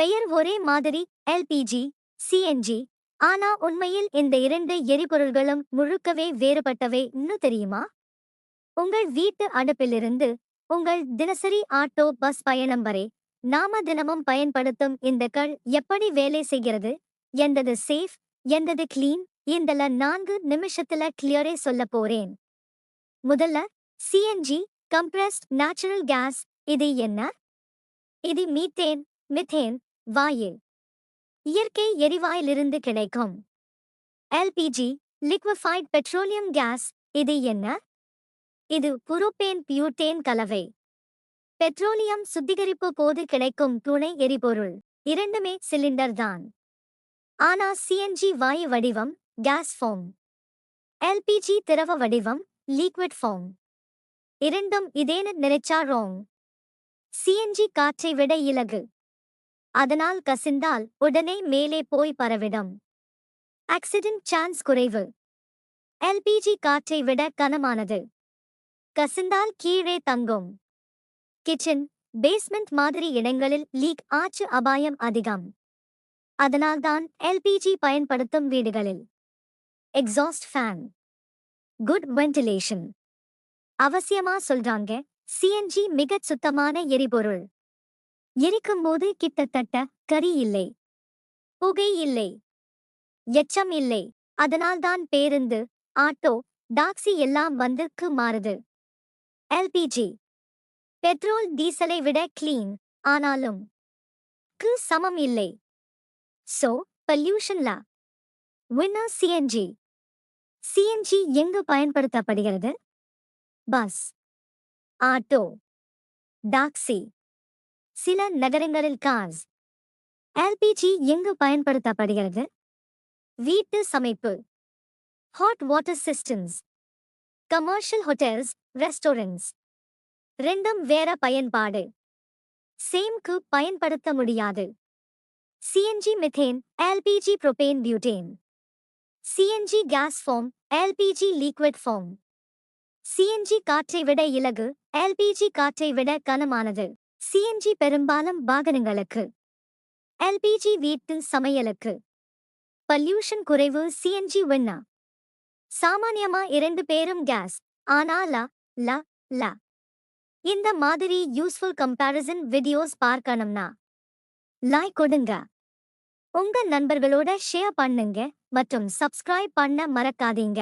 பெயர் ஒரே மாதிரி எல்பிஜி சிஎன்ஜி ஆனா உண்மையில் இந்த இரண்டு எரிபொருள்களும் முழுக்கவே வேறுபட்டவை இன்னும் தெரியுமா? உங்கள் வீட்டு அடுப்பிலிருந்து உங்கள் தினசரி ஆட்டோ பஸ் பயணம் வரை நாம தினமும் பயன்படுத்தும் இந்த கள் எப்படி வேலை செய்கிறது? எந்தது சேஃப் எந்தது கிளீன்? இந்தல நான்கு நிமிஷத்துல கிளியரே சொல்ல போறேன். முதல்ல சிஎன்ஜி கம்ப்ரஸ்ட் நேச்சுரல் கேஸ் இது என்ன? இது மீத்தேன் மித்தேன் வாயு இயற்கை எரிவாயிலிருந்து கிடைக்கும். எல்பிஜி லிக்விஃபைட் பெட்ரோலியம் கேஸ் இது என்ன? இது புரோபேன் பியூட்டேன் கலவை. பெட்ரோலியம் சுத்திகரிப்பு போது கிடைக்கும் துணை எரிபொருள் இரண்டுமே சிலிண்டர் தான். ஆனா சிஎன்ஜி வாயு வடிவம் கேஸ் ஃபோம் எல்பிஜி திரவ வடிவம் லீக்விட் ஃபோம் இரண்டும் இதேன்னு நினைச்சா ரோங் சிஎன்ஜி காற்றை விட இலகு. அதனால் கசிந்தால் உடனே மேலே போய் பரவிடும். ஆக்சிடென்ட் சான்ஸ் குறைவு. எல்பிஜி காற்றை விட கனமானது. கசிந்தால் கீழே தங்கும். கிச்சன் பேஸ்மெண்ட் மாதிரி இடங்களில் லீக் ஆச்சு அபாயம் அதிகம். அதனால்தான் எல்பிஜி பயன்படுத்தும் வீடுகளில். எக்ஸாஸ்ட் ஃபேன் குட் வென்டிலேஷன் அவசியமா சொல்றாங்க சிஎன்ஜி மிகச் சுத்தமான எரிபொருள். எரிக்கும் போது கிட்டத்தட்ட கரி இல்லை புகை இல்லை எச்சம் இல்லை. அதனால்தான் பேருந்து ஆட்டோ டாக்ஸி எல்லாம் வந்துக்கு மாறுது. எல்பிஜி பெட்ரோல் டீசலை விட கிளீன் ஆனாலும் க்கு சமம் இல்லை. சோ பல்யூஷன்லா வின்னர் சிஎன்ஜி சிஎன்ஜி எங்கு பயன்படுத்தப்படுகிறது? Bus auto taxi. சில நகரங்களில் கார்ஸ் எல்பிஜி எங்கு பயன்படுத்தப்படுகிறது? வீட்டு சமைப்பு. Hot water systems commercial hotels restaurants ரெண்டும் வேற பயன்பாடு. சேம்க்கு பயன்படுத்த முடியாது. CNG methane LPG propane butane CNG gas form LPG liquid form CNG காற்றை விட இலகு எல்பிஜி காற்றை விட கனமானது. சிஎன்ஜி பெரும்பாலும் வாகனங்களுக்கு. எல்பிஜி வீட்டு சமையலுக்கு. பல்யூஷன் குறைவு சிஎன்ஜி விண்ணா சாமானியமா இரண்டு பேரும் கேஸ் ஆனா ல ல ல. இந்த மாதிரி யூஸ்ஃபுல் கம்பேரிசன் வீடியோஸ் பார்க்கணும்னா லைக் கொடுங்க. உங்க நண்பர்களோட ஷேர் பண்ணுங்க மற்றும் சப்ஸ்கிரைப் பண்ண மறக்காதீங்க.